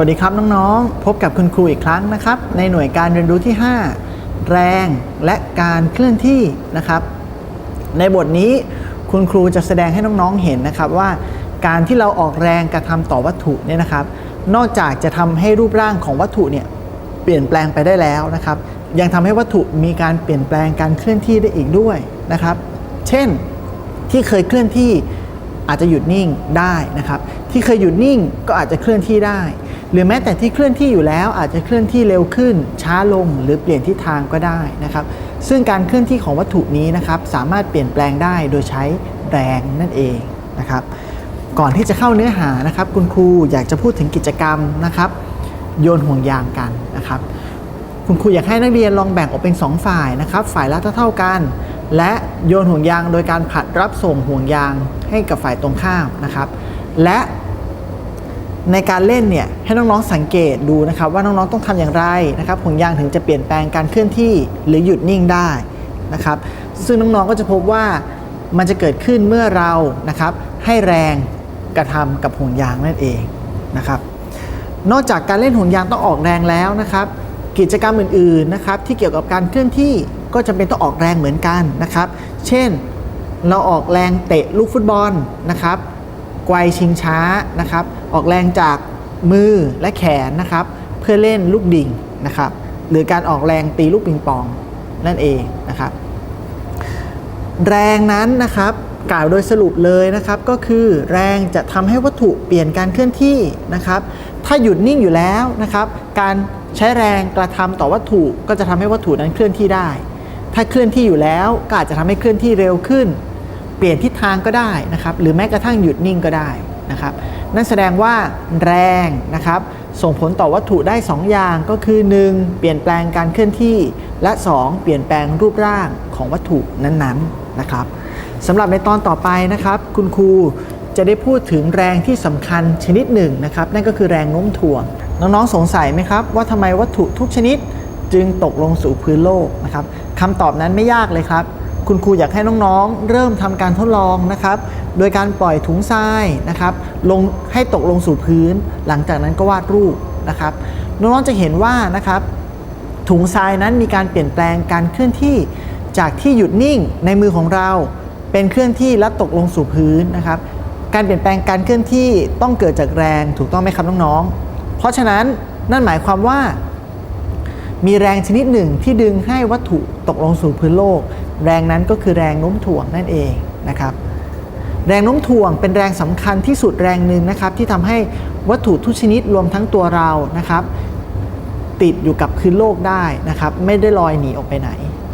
วัสดีครับน้องๆ พบกับคุณครูอีกครั้งนะครับ ในหน่วยการเรียนรู้ที่ 5 แรงและการเคลื่อนที่นะครับ ในบทนี้คุณครูจะแสดงให้น้องๆเห็นนะครับว่า การที่เราออกแรงกระทำต่อวัตถุเนี่ยนะครับ นอกจากจะทำให้รูปร่างของวัตถุเนี่ยเปลี่ยนแปลงไปได้แล้วนะครับ ยังทำให้วัตถุมีการเปลี่ยนแปลงการเคลื่อนที่ได้อีกด้วยนะครับ เช่นที่เคยเคลื่อนที่อาจจะหยุดนิ่งได้นะครับ ที่เคยหยุดนิ่งก็อาจจะเคลื่อนที่ได้ หรือแม้แต่ที่เคลื่อนที่อยู่แล้วอาจจะเคลื่อนที่เร็วขึ้น ช้าลงหรือเปลี่ยนทิศทางก็ได้นะครับ ซึ่งการเคลื่อนที่ของวัตถุนี้นะครับสามารถเปลี่ยนแปลงได้โดยใช้แรงนั่นเองนะครับ ก่อนที่จะเข้าเนื้อหานะครับ คุณครูอยากจะพูดถึงกิจกรรมนะครับ โยนห่วงยางกันนะครับ คุณครูอยากให้นักเรียนลองแบ่งออกเป็น 2 ฝ่ายนะครับ ฝ่ายละเท่าๆกัน และโยนห่วงยางโดยการผลัดรับส่งห่วงยางให้กับฝ่ายตรงข้ามนะครับ และ ในการเล่นเนี่ยให้น้องๆสังเกตดูนะครับว่าน้องๆต้องทำอย่างไรนะครับห่วงยางถึงจะเปลี่ยนแปลงการเคลื่อนที่หรือหยุดนิ่งได้นะครับซึ่งน้องๆก็จะพบว่ามันจะเกิดขึ้นเมื่อเรานะครับให้แรงกระทำกับห่วงยางนั่นเองนะครับนอกจากการเล่นห่วงยางต้องออกแรงแล้วนะครับกิจกรรมอื่นๆนะครับที่เกี่ยวกับการเคลื่อนที่ก็จำเป็นต้องออกแรงเหมือนกันนะครับ เช่นเราออกแรงเตะลูกฟุตบอลนะครับไกวชิงช้านะครับ ออกแรงจากมือและแขนนะครับ เพื่อเล่นลูกดิ่งนะครับ หรือการออกแรงตีลูกปิงปองนั่นเองนะครับ แรงนั้นนะครับกล่าวโดยสรุปเลยนะครับก็คือแรงจะทำให้วัตถุเปลี่ยนการเคลื่อนที่นะครับ ถ้าหยุดนิ่งอยู่แล้วนะครับ การใช้แรงกระทำต่อวัตถุก็จะทำให้วัตถุนั้นเคลื่อนที่ได้ ถ้าเคลื่อนที่อยู่แล้วก็อาจจะทำให้เคลื่อนที่เร็วขึ้น เปลี่ยนทิศทางก็ได้นะครับ หรือแม้กระทั่งหยุดนิ่งก็ได้นะครับ นั่นแสดงว่าแรงนะครับ ส่งผลต่อวัตถุได้ 2 อย่างก็คือ 1. เปลี่ยนแปลงการเคลื่อนที่ และ 2. เปลี่ยนแปลงรูปร่างของวัตถุนั้นๆนะครับสำหรับในตอนต่อไปนะครับ คุณครูจะได้พูดถึงแรงที่สำคัญชนิดหนึ่งนะครับ นั่นก็คือแรงโน้มถ่วง น้องๆสงสัยไหมครับ ว่าทำไมวัตถุทุกชนิดจึงตกลงสู่พื้นโลกนะครับคำตอบนั้นไม่ยากเลยครับ คุณครูอยากให้น้องๆ เริ่มทำการทดลองนะครับ โดยการปล่อยถุงทรายนะครับลงให้ตกลงสู่พื้น หลังจากนั้นก็วาดรูปนะครับน้องๆจะเห็นว่านะครับถุงทรายนั้นมีการเปลี่ยนแปลงการเคลื่อนที่จากที่หยุดนิ่งในมือของเรา เป็นเคลื่อนที่และตกลงสู่พื้นนะครับการเปลี่ยนแปลงการเคลื่อนที่ต้องเกิดจากแรงถูกต้องไหมครับน้องๆ เพราะฉะนั้นนั่นหมายความว่า มีแรงชนิดหนึ่งที่ดึงให้วัตถุตกลงสู่พื้นโลก แรงนั้นก็คือแรงโน้มถ่วงนั่นเองนะครับ แรงโน้มถ่วงเป็นแรงสำคัญที่สุดแรงหนึ่งนะครับที่ทำให้วัตถุทุกชนิดรวมทั้งตัวเรานะครับ ติดอยู่กับพื้นโลกได้นะครับ ไม่ได้ลอยหนีออกไปไหน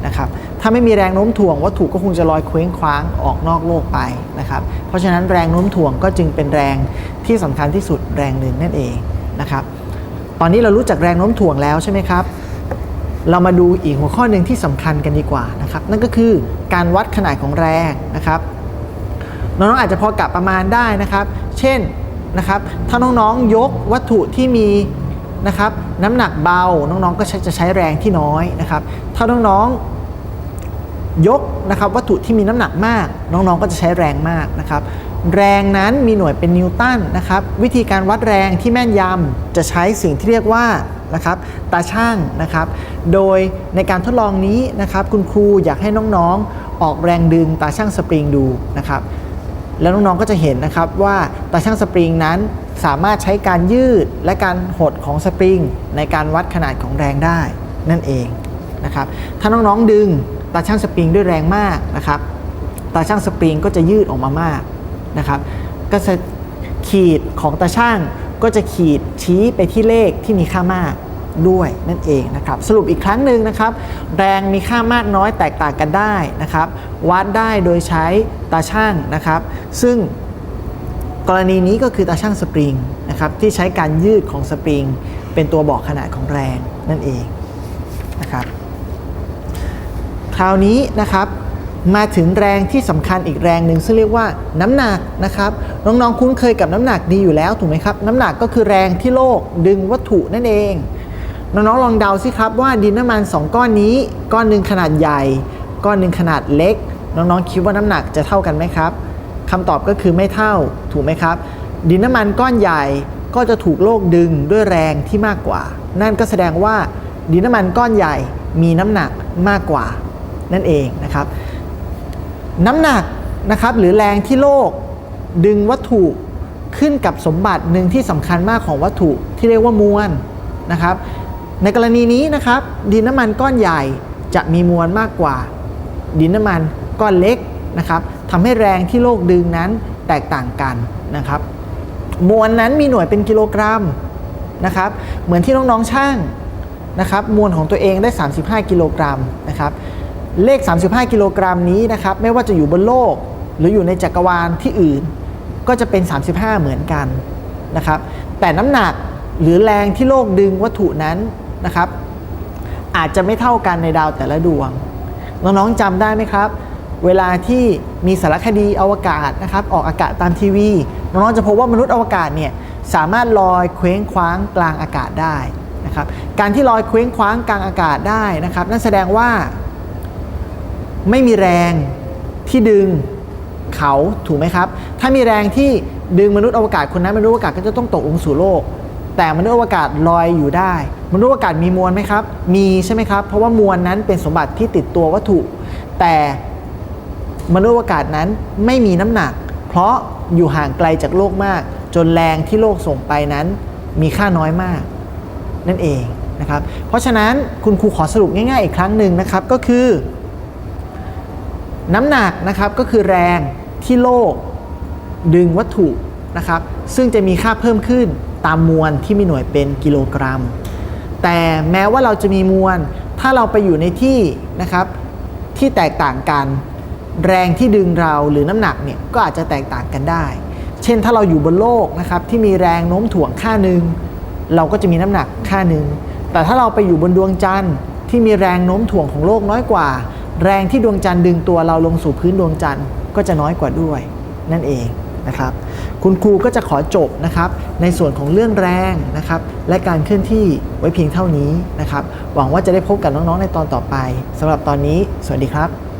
นะครับถ้าไม่มีแรงโน้มถ่วงวัตถุก็คงจะลอยเคว้งคว้างออกนอกโลกไปนะครับเพราะฉะนั้นแรงโน้มถ่วงก็จึงเป็นแรงที่สำคัญที่สุดแรงหนึ่งนั่นเองนะครับตอนนี้เรารู้จักแรงโน้มถ่วงแล้วใช่ไหมครับเรามาดูอีกหัวข้อหนึ่งที่สำคัญกันดีกว่านะครับนั่นก็คือการวัดขนาดของแรงนะครับ น้องๆอาจจะพอกะประมาณได้นะครับ เช่นนะครับถ้าน้องๆยกวัตถุที่มีนะครับน้ำหนักเบาน้องๆก็จะใช้แรงที่น้อยนะครับถ้าน้องๆยกนะครับวัตถุที่มีน้ำหนักมาก น้องๆก็จะใช้แรงมากนะครับแรงนั้นมีหน่วยเป็นนิวตันนะครับวิธีการวัดแรงที่แม่นยำจะใช้สิ่งที่เรียกว่านะครับตาช่างนะครับ โดยในการทดลองนี้นะครับคุณครูอยากให้น้องๆ ออกแรงดึงตาช่างสปริงดูนะครับ แล้วน้องๆก็จะเห็นนะครับว่าตาช่างสปริงนั้นสามารถใช้การยืดและการหดของสปริง ในการวัดขนาดของแรงได้นั่นเองนะครับถ้าน้องๆดึงตาช่างสปริงด้วยแรงมากนะครับตาช่างสปริงก็จะยืดออกมามากนะครับก็จะขีดของตาช่างก็จะขีดชี้ไปที่เลขที่มีค่ามาก ด้วยนั่นเองนะครับ สรุปอีกครั้งหนึ่งนะครับ แรงมีค่ามากน้อยแตกต่างกันได้นะครับ วัดได้โดยใช้ตาช่างนะครับ ซึ่งกรณีนี้ก็คือตาช่างสปริงนะครับที่ใช้การยืดของสปริง เป็นตัวบอกขนาดของแรงนั่นเองนะครับ คราวนี้นะครับมาถึงแรงที่สำคัญอีกแรงหนึ่งซึ่งเรียกว่าน้ำหนักนะครับ น้องๆคุ้นเคยกับน้ำหนักดีอยู่แล้วถูกไหมครับ น้ำหนักก็คือแรงที่โลกดึงวัตถุนั่นเอง น้องๆลองเดาสิครับว่าดินน้ำมัน 2 ก้อนนี้ ก้อนหนึ่งขนาดใหญ่ ก้อนหนึ่งขนาดเล็ก น้องๆคิดว่าน้ำหนักจะเท่ากันไหมครับคำตอบก็คือไม่เท่าถูกไหมครับ ดินน้ำมันก้อนใหญ่ก็จะถูกโลกดึงด้วยแรงที่มากกว่า นั่นก็แสดงว่าดินน้ำมันก้อนใหญ่มีน้ำหนักมากกว่า นั่นเองนะครับ น้ำหนักนะครับหรือแรงที่โลกดึงวัตถุขึ้นกับสมบัติหนึ่งที่สำคัญมากของวัตถุที่เรียกว่ามวลนะครับ ในกรณีนี้นะครับ ดินน้ำมันก้อนใหญ่จะมีมวลมากกว่า ดินน้ำมันก้อนเล็กนะครับทำให้แรงที่โลกดึงนั้นแตกต่างกันนะครับ มวลนั้นมีหน่วยเป็นกิโลกรัมนะครับ เหมือนที่น้องๆช่างนะครับมวลของตัวเองได้ 35 กิโลกรัมนะครับเลข 35 กิโลกรัมนี้นะครับไม่ว่าจะอยู่บนโลก หรืออยู่ในจักรวาลที่อื่น ก็จะเป็น 35 เหมือนกันนะครับแต่น้ำหนักหรือแรงที่โลกดึงวัตถุนั้น นะครับ อาจจะไม่เท่ากันในดาวแต่ละดวง น้องๆจำได้ไหมครับ เวลาที่มีสารคดีอวกาศนะครับออกอากาศตามทีวี น้องๆจะพบว่ามนุษย์อวกาศเนี่ยสามารถลอยเคว้งคว้างกลางอากาศได้นะครับการที่ลอยเคว้งคว้างกลางอากาศได้นะครับ นั่นแสดงว่า ไม่มีแรงที่ดึงเขาถูกไหมครับ ถ้ามีแรงที่ดึงมนุษย์อวกาศคนนั้นมนุษย์อวกาศก็จะต้องตกลงสู่โลก แต่มนุษย์อวกาศลอยอยู่ได้ มนุษย์อวกาศมีมวลไหมครับ มีใช่ไหมครับ เพราะว่ามวลนั้นเป็นสมบัติที่ติดตัววัตถุ แต่มนุษย์อวกาศนั้นไม่มีน้ำหนัก เพราะอยู่ห่างไกลจากโลกมาก จนแรงที่โลกส่งไปนั้น มีค่าน้อยมาก นั่นเองนะครับ เพราะฉะนั้นคุณครูขอสรุปง่ายๆอีกครั้งหนึ่งนะครับก็คือ น้ำหนักนะครับก็คือแรงที่โลกดึงวัตถุนะครับ ซึ่งจะมีค่าเพิ่มขึ้น ตามมวลที่มีหน่วยเป็นกิโลกรัม แต่แม้ว่าเราจะมีมวล ถ้าเราไปอยู่ในที่นะครับที่แตกต่างกัน แรงที่ดึงเราหรือน้ำหนักเนี่ยก็อาจจะแตกต่างกันได้ เช่นถ้าเราอยู่บนโลกนะครับที่มีแรงโน้มถ่วงค่าหนึ่งเราก็จะมีน้ำหนักค่าหนึ่งแต่ถ้าเราไปอยู่บนดวงจันทร์ที่มีแรงโน้มถ่วงของโลกน้อยกว่า แรงที่ดวงจันทร์ดึงตัวเราลงสู่พื้นดวงจันทร์ก็จะน้อยกว่าด้วยนั่นเอง นะครับ คุณครูก็จะขอจบนะครับ ในส่วนของเรื่องแรงนะครับ และการเคลื่อนที่ไว้เพียงเท่านี้นะครับ หวังว่าจะได้พบกับน้องๆในตอนต่อไปสำหรับตอนนี้ สวัสดีครับ